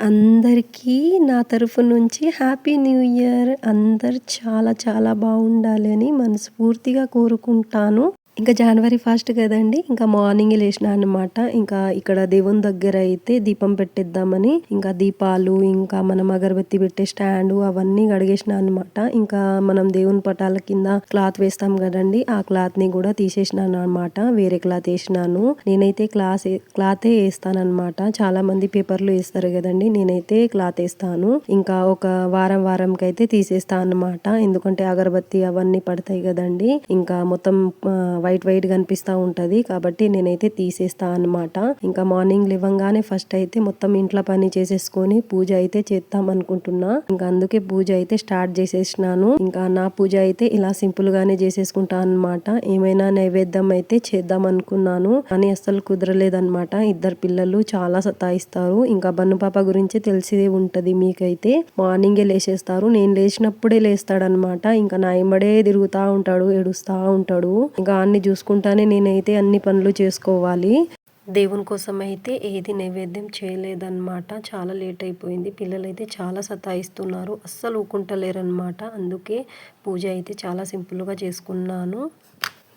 అందరికీ నా తరఫు నుంచి హ్యాపీ న్యూ ఇయర్. అందరు చాలా చాలా బాగుండాలి అని మనస్ఫూర్తిగా కోరుకుంటాను. ఇంకా జనవరి ఫస్ట్ కదండి ఇంకా మార్నింగ్ లేచిన అనమాట ఇంకా ఇక్కడ దేవుని దగ్గర అయితే దీపం పెట్టిద్దామని ఇంకా దీపాలు ఇంకా మనం అగరబత్తి పెట్టే స్టాండ్ అవన్నీ గడిగేసిన అనమాట ఇంకా మనం దేవుని పటాల కింద క్లాత్ వేస్తాం కదండి ఆ క్లాత్ని కూడా తీసేసినాను అనమాట వేరే క్లాత్ వేసినాను. నేనైతే క్లాస్ క్లాతే వేస్తాను చాలా మంది పేపర్లు వేస్తారు కదండి నేనైతే క్లాత్ వేస్తాను. ఇంకా ఒక వారం వారంకి అయితే తీసేస్తాను అనమాట ఎందుకంటే అగరబత్తి అవన్నీ పడతాయి కదండి ఇంకా మొత్తం వైట్ వైట్ కనిపిస్తూ ఉంటుంది. కాబట్టి నేనైతే తీసేస్తా అనమాట ఇంకా మార్నింగ్ లేవంగానే ఫస్ట్ అయితే మొత్తం ఇంట్లో పని చేసేసుకొని పూజ అయితే చేద్దాం అనుకుంటున్నా. ఇంకా అందుకే పూజ అయితే స్టార్ట్ చేసేసినాను. ఇంకా నా పూజ అయితే ఇలా సింపుల్ గానే చేసేసుకుంటా అనమాట ఏమైనా నైవేద్యం అయితే చేద్దాం అనుకున్నాను. కానీ అస్సలు కుదరలేదన్నమాట. ఇద్దరు పిల్లలు చాలా సతాయిస్తారు. ఇంకా బన్ను పాప గురించి తెలిసిదే ఉంటది మీకైతే. మార్నింగే లేచేస్తారు నేను లేచినప్పుడే లేస్తాడనమాట ఇంకా నా ఎంబడే తిరుగుతా ఉంటాడు ఏడుస్తా ఉంటాడు. ఇంకా అన్ని చూసుకుంటానే నేనైతే అన్ని పనులు చేసుకోవాలి. దేవుని కోసం అయితే ఏది నైవేద్యం చేయలేదన్నమాట. చాలా లేట్ అయిపోయింది. పిల్లలైతే చాలా సతాయిస్తున్నారు. అస్సలు ఊకుంటలేరనమాట అందుకే పూజ అయితే చాలా సింపుల్గా చేసుకున్నాను.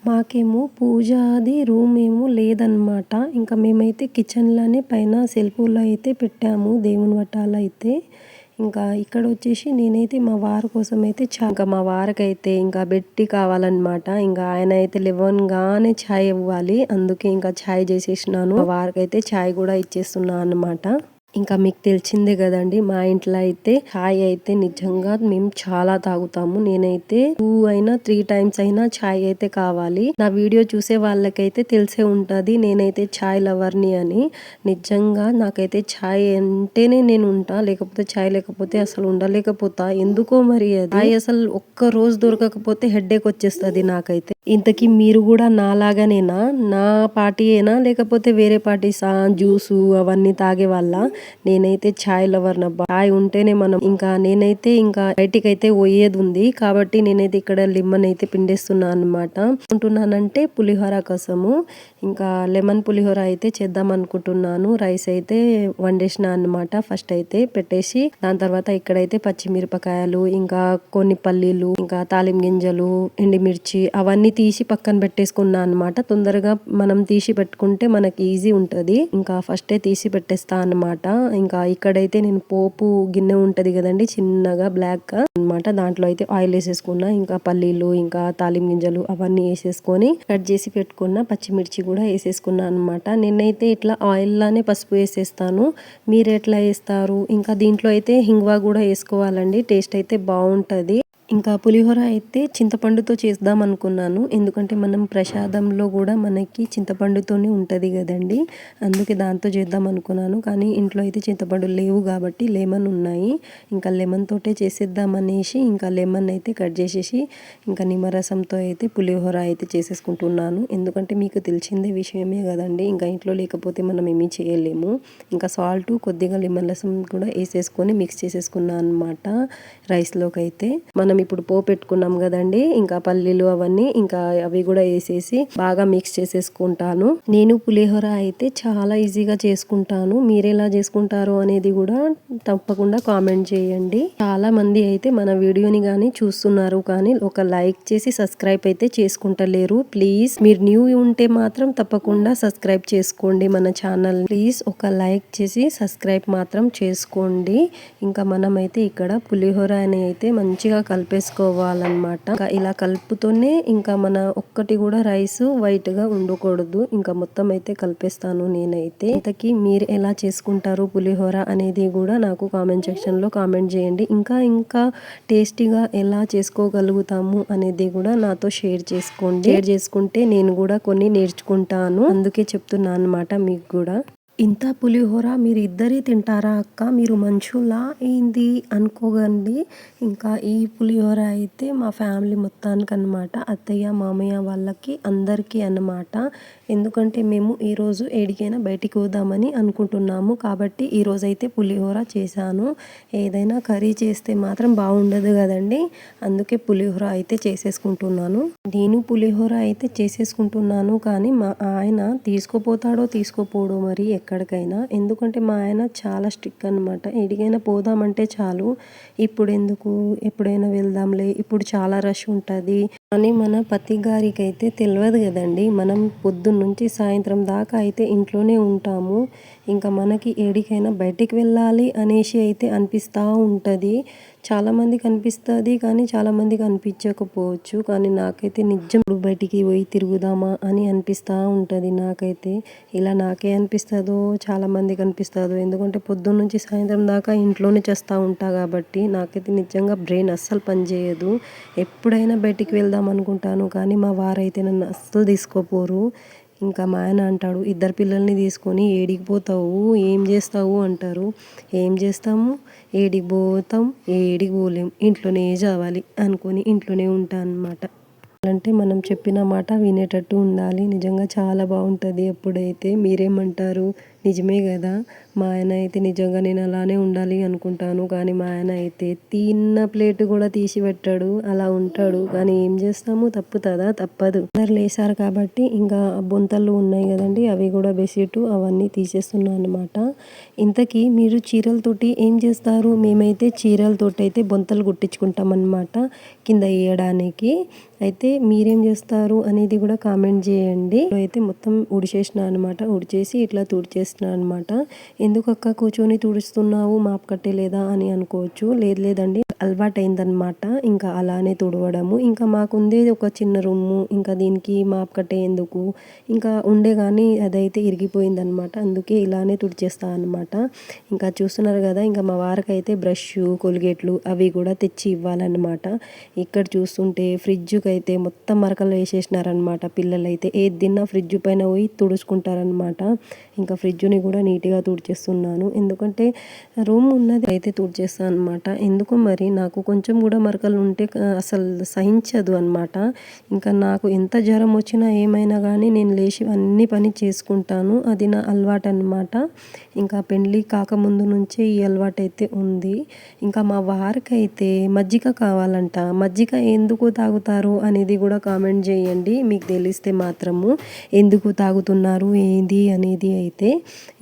మాకేమో పూజ అది రూమ్ ఏమో లేదనమాట ఇంకా మేమైతే కిచెన్లోనే పైన సెల్ఫ్లో అయితే పెట్టాము. దేవుని వటాలు అయితే ఇంకా ఇక్కడ వచ్చేసి నేనైతే మా వారి కోసం అయితే ఇంకా మా వారికైతే ఇంకా బెట్టి కావాలన్నమాట. ఇంకా ఆయన అయితే గానే ఛాయ్ ఇవ్వాలి. అందుకే ఇంకా ఛాయ్ చేసేసినాను. మా వారికైతే ఛాయ్ కూడా ఇచ్చేస్తున్నా అనమాట ఇంకా మీకు తెలిసిందే కదండి మా ఇంట్లో అయితే ఛాయ్ అయితే నిజంగా మేము చాలా తాగుతాము. నేనైతే టూ అయినా త్రీ టైమ్స్ అయినా ఛాయ్ అయితే కావాలి. నా వీడియో చూసే వాళ్ళకైతే తెలిసే ఉంటుంది నేనైతే ఛాయ్ లవర్ని అని. నిజంగా నాకైతే ఛాయ్ అంటేనే నేను ఉంటా లేకపోతే ఛాయ్ లేకపోతే అసలు ఉండలేకపోతా. ఎందుకో మరి ఛాయ్ అసలు ఒక్క రోజు దొరకకపోతే హెడ్ఏక్ వచ్చేస్తుంది నాకైతే. ఇంతకీ మీరు కూడా నాలాగానేనా? నా పార్టీయేనా లేకపోతే వేరే పార్టీసా జ్యూసు అవన్నీ తాగే వాళ్ళ? నేనైతే ఛాయ్ లవర్ నబ్బా ఛాయ్ ఉంటేనే మనం ఇంకా నేనైతే ఇంకా బయటికి అయితే పోయేది ఉంది. కాబట్టి నేనైతే ఇక్కడ లిమ్మన్ అయితే పిండేస్తున్నాను అనమాట అనుకుంటున్నానంటే పులిహోర కోసము ఇంకా లెమన్ పులిహోర అయితే చేద్దాం అనుకుంటున్నాను. రైస్ అయితే వండేసిన అనమాట ఫస్ట్ అయితే పెట్టేసి దాని తర్వాత ఇక్కడైతే పచ్చిమిరపకాయలు ఇంకా కొన్ని పల్లీలు ఇంకా తాలిం గింజలు ఎండిమిర్చి అవన్నీ తీసి పక్కన పెట్టేసుకున్నా అనమాట తొందరగా మనం తీసి పెట్టుకుంటే మనకి ఈజీ ఉంటది. ఇంకా ఫస్టే తీసి పెట్టేస్తా అనమాట ఇంకా ఇక్కడైతే నేను పోపు గిన్నె ఉంటది కదండి చిన్నగా బ్లాక్గా అనమాట దాంట్లో అయితే ఆయిల్ వేసేసుకున్నా ఇంకా పల్లీలు ఇంకా తాలిం గింజలు అవన్నీ వేసేసుకొని కట్ చేసి పెట్టుకున్న పచ్చిమిర్చి కూడా వేసేసుకున్నా అనమాట నేనైతే ఇట్లా ఆయిల్ లానే పసుపు వేసేస్తాను. మీరు ఎట్లా వేస్తారు? ఇంకా దీంట్లో అయితే హింగ్వా కూడా వేసుకోవాలండి టేస్ట్ అయితే బాగుంటది. ఇంకా పులిహోర అయితే చింతపండుతో చేద్దాం అనుకున్నాను. ఎందుకంటే మనం ప్రసాదంలో కూడా మనకి చింతపండుతోనే ఉంటుంది కదండి. అందుకే దాంతో చేద్దాం అనుకున్నాను. కానీ ఇంట్లో అయితే చింతపండు లేవు కాబట్టి లెమన్ ఉన్నాయి. ఇంకా లెమన్ తోటే చేసేద్దాం అనేసి ఇంకా లెమన్ అయితే కట్ చేసేసి ఇంకా నిమ్మరసంతో అయితే పులిహోర అయితే చేసేసుకుంటున్నాను. ఎందుకంటే మీకు తెలిసిందే విషయమే కదండి. ఇంకా ఇంట్లో లేకపోతే మనం ఏమీ చేయలేము. ఇంకా సాల్ట్ కొద్దిగా లెమన్ రసం కూడా వేసేసుకొని మిక్స్ చేసేసుకున్నాను అనమాట రైస్లోకి అయితే మనం మనం ఇప్పుడు పో పెట్టుకున్నాం కదండి. ఇంకా పల్లీలు అవన్నీ ఇంకా అవి కూడా వేసేసి బాగా మిక్స్ చేసేసుకుంటాను. నేను పులిహోర అయితే చాలా ఈజీగా చేసుకుంటాను. మీరు ఎలా చేసుకుంటారు అనేది కూడా తప్పకుండా కామెంట్ చేయండి. చాలా మంది అయితే మన వీడియోని కానీ చూస్తున్నారు కానీ ఒక లైక్ చేసి సబ్స్క్రైబ్ అయితే చేసుకుంటలేరు. ప్లీజ్ మీరు న్యూ ఉంటే మాత్రం తప్పకుండా సబ్స్క్రైబ్ చేసుకోండి మన ఛానల్ ప్లీజ్ ఒక లైక్ చేసి సబ్స్క్రైబ్ మాత్రం చేసుకోండి. ఇంకా మనమైతే ఇక్కడ పులిహోర అని అయితే మంచిగా కలిపి కలిపేసుకోవాలన్నమాట. ఇలా కలుపుతూనే ఇంకా మన ఒక్కటి కూడా రైస్ వైట్గా ఉండకూడదు. ఇంకా మొత్తం అయితే కలిపేస్తాను నేనైతే. ఇంతకీ మీరు ఎలా చేసుకుంటారు పులిహోర అనేది కూడా నాకు కామెంట్ సెక్షన్లో కామెంట్ చేయండి. ఇంకా ఇంకా టేస్టీగా ఎలా చేసుకోగలుగుతాము అనేది కూడా నాతో షేర్ చేసుకోండి. షేర్ చేసుకుంటే నేను కూడా కొన్ని నేర్చుకుంటాను. అందుకే చెప్తున్నాను అనమాట మీకు కూడా. ఇంత పులిహోర మీరు ఇద్దరే తింటారా అక్క? మీరు మంచులా ఏంది? అనుకోగండి ఇంకా ఈ పులిహోర అయితే మా ఫ్యామిలీ మొత్తానికి అనమాట అత్తయ్య మామయ్య వాళ్ళకి అందరికీ అన్నమాట. ఎందుకంటే మేము ఈరోజు ఏడికైనా బయటికి పోదామని అనుకుంటున్నాము. కాబట్టి ఈరోజు అయితే పులిహోర చేశాను. ఏదైనా కర్రీ చేస్తే మాత్రం బాగుండదు కదండి. అందుకే పులిహోర అయితే చేసేసుకుంటున్నాను. నేను పులిహోర అయితే చేసేసుకుంటున్నాను. కానీ మా ఆయన తీసుకుపోతాడో తీసుకోపోడో మరి ఎక్కడికైనా. ఎందుకంటే మా ఆయన చాలా స్ట్రిక్ అనమాట ఎడికైనా పోదామంటే చాలు. ఇప్పుడు ఎందుకు ఎప్పుడైనా వెళ్దాంలే. ఇప్పుడు చాలా రష్ ఉంటుంది. అని మన పతి గారికి అయితే తెలియదు కదండి. మనం పొద్దున్న నుంచి సాయంత్రం దాకా అయితే ఇంట్లోనే ఉంటాము. ఇంకా మనకి ఏడికైనా బయటికి వెళ్ళాలి అనేసి అయితే అనిపిస్తూ ఉంటుంది. చాలామందికి అనిపిస్తుంది కానీ చాలామందికి అనిపించకపోవచ్చు. కానీ నాకైతే నిజం ఇప్పుడు బయటికి పోయి తిరుగుదామా అని అనిపిస్తూ ఉంటుంది నాకైతే. ఇలా నాకే అనిపిస్తుందో చాలామందికి అనిపిస్తుందో. ఎందుకంటే పొద్దున్న నుంచి సాయంత్రం దాకా ఇంట్లోనే చేస్తూ ఉంటా కాబట్టి నాకైతే నిజంగా బ్రెయిన్ అస్సలు పనిచేయదు. ఎప్పుడైనా బయటికి వెళ్దాం అనుకుంటాను కానీ మా వారైతే నన్ను అస్సలు తీసుకోపోరు. ఇంకా మా ఆయన అంటాడు ఇద్దరు పిల్లల్ని తీసుకొని ఏడికి పోతావు ఏం చేస్తావు? అంటారు. ఏం చేస్తాము? ఏడికి పోతాం ఏడికి పోలేం ఇంట్లోనే చావాలి అనుకొని ఇంట్లోనే ఉంటాను అనమాట అంటే మనం చెప్పిన మాట వినేటట్టు ఉండాలి. నిజంగా చాలా బాగుంటుంది ఎప్పుడైతే మీరేమంటారు? నిజమే కదా? మా ఆయన అయితే నిజంగా నేను అలానే ఉండాలి అనుకుంటాను. కానీ మా ఆయన అయితే తిన్న ప్లేట్ కూడా తీసి పెట్టాడు అలా ఉంటాడు. కానీ ఏం చేస్తాము? తప్పుతుందా? తప్పదు. అందరు లేసారు కాబట్టి ఇంకా బొంతలు ఉన్నాయి కదండి. అవి కూడా బెడ్షీట్ అవన్నీ తీసేస్తున్నాను అనమాట ఇంతకీ మీరు చీరలతోటి ఏం చేస్తారు? మేమైతే చీరలతోటి అయితే బొంతలు కుట్టించుకుంటాం అనమాట కింద వేయడానికి. అయితే మీరేం చేస్తారు అనేది కూడా కామెంట్ చేయండి. అయితే మొత్తం ఉడిచేసిన అనమాట ఉడిచేసి ఇట్లా తుడిచేసి తుడిచేసిన అనమాట ఎందుకు అక్క కూర్చొని తుడుస్తున్నావు మాపు కట్టేలేదా అని అనుకోవచ్చు. లేదు లేదండి అలవాటైందనమాట ఇంకా అలానే తుడవడము. ఇంకా మాకుందే ఒక చిన్న రూము. ఇంకా దీనికి మాపు కట్టేందుకు. ఇంకా ఉండే కానీ అదైతే ఇరిగిపోయిందనమాట అందుకే ఇలానే తుడిచేస్తా అనమాట ఇంకా చూస్తున్నారు కదా ఇంకా మా వారికైతే బ్రష్ కొలిగేట్లు అవి కూడా తెచ్చి ఇవ్వాలన్నమాట. ఇక్కడ చూస్తుంటే ఫ్రిడ్జ్కి అయితే మొత్తం మరకలు వేసేసినారనమాట పిల్లలైతే ఏది తిన్నా ఫ్రిడ్జ్ పైన పోయి తుడుచుకుంటారనమాట ఇంకా ఫ్రిడ్జ్ ఫ్రిడ్జ్ని కూడా నీట్గా తుడిచేస్తున్నాను. ఎందుకంటే రూమ్ ఉన్నది అయితే తుడిచేస్తాను అనమాట ఎందుకు మరి? నాకు కొంచెం కూడా మరకలు ఉంటే అసలు సహించదు అనమాట ఇంకా నాకు ఎంత జ్వరం వచ్చినా ఏమైనా కానీ నేను లేచి అన్ని పని చేసుకుంటాను. అది నా అలవాటు అనమాట ఇంకా పెళ్ళి కాకముందు నుంచే ఈ అలవాటు అయితే ఉంది. ఇంకా మా వారికి అయితే మజ్జిగ కావాలంట. మజ్జిగ ఎందుకు తాగుతారు అనేది కూడా కామెంట్ చేయండి. మీకు తెలిస్తే మాత్రము. ఎందుకు తాగుతున్నారు? ఏంది? అనేది అయితే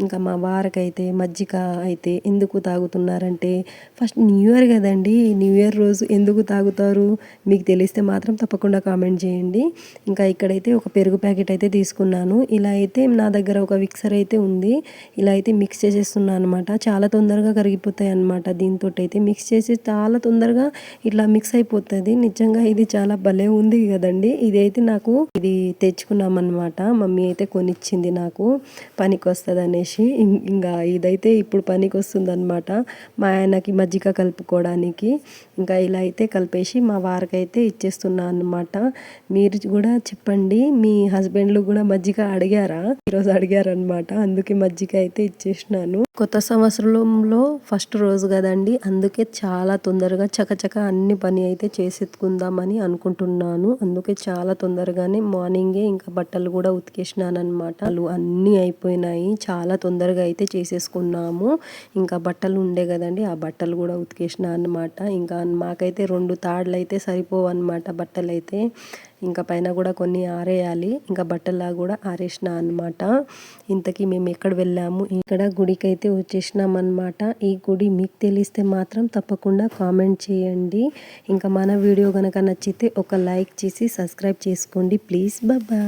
ఇంకా మా వారికైతే మజ్జిగ అయితే ఎందుకు తాగుతున్నారంటే ఫస్ట్ న్యూ ఇయర్ కదండి న్యూ ఇయర్ రోజు ఎందుకు తాగుతారు? మీకు తెలిస్తే మాత్రం తప్పకుండా కామెంట్ చేయండి. ఇంకా ఇక్కడైతే ఒక పెరుగు ప్యాకెట్ అయితే తీసుకున్నాను. ఇలా అయితే నా దగ్గర ఒక విక్సర్ అయితే ఉంది. ఇలా అయితే మిక్స్ చేసేస్తున్నాను అనమాట చాలా తొందరగా కరిగిపోతాయి అనమాట దీంతో అయితే మిక్స్ చేసి చాలా తొందరగా ఇట్లా మిక్స్ అయిపోతుంది. నిజంగా ఇది చాలా భలే ఉంది కదండి. ఇది అయితే నాకు ఇది తెచ్చుకున్నామన్నమాట. మమ్మీ అయితే కొనిచ్చింది నాకు. పనికి వస్తుంది అనేసి ఇంకా ఇదైతే ఇప్పుడు పనికి వస్తుంది అనమాట మా ఆయనకి మజ్జిగ కలుపుకోవడానికి. ఇంకా ఇలా అయితే కలిపేసి మా వారికైతే ఇచ్చేస్తున్నా అనమాట మీరు కూడా చెప్పండి మీ హస్బెండ్లు కూడా మజ్జిగ అడిగారా? ఈరోజు అడిగారనమాట అందుకే మజ్జిగ అయితే ఇచ్చేసినాను. కొత్త సంవత్సరంలో ఫస్ట్ రోజు కదండి అందుకే చాలా తొందరగా చకచక అన్ని పని అయితే చేసేసుకుందామని అనుకుంటున్నాను. అందుకే చాలా తొందరగానే మార్నింగే ఇంకా బట్టలు కూడా ఉతికేసినాను అనమాట అన్నీ అయిపోయినాయి చాలా తొందరగా అయితే చేసేసుకున్నాము. ఇంకా బట్టలు ఉండే కదండి ఆ బట్టలు కూడా ఉతికేసిన అనమాట ఇంకా మాకైతే రెండు తాడులు అయితే సరిపోవు అనమాట బట్టలు అయితే ఇంకా పైన కూడా కొన్ని ఆరేయాలి. ఇంకా బట్టలా కూడా ఆరేసిన అనమాట ఇంతకీ మేము ఎక్కడ వెళ్ళాము? ఇక్కడ గుడికి అయితే వచ్చేసినాం అనమాట ఈ గుడి మీకు తెలిస్తే మాత్రం తప్పకుండా కామెంట్ చేయండి. ఇంకా మన వీడియో కనుక నచ్చితే ఒక లైక్ చేసి సబ్స్క్రైబ్ చేసుకోండి. ప్లీజ్ బాబా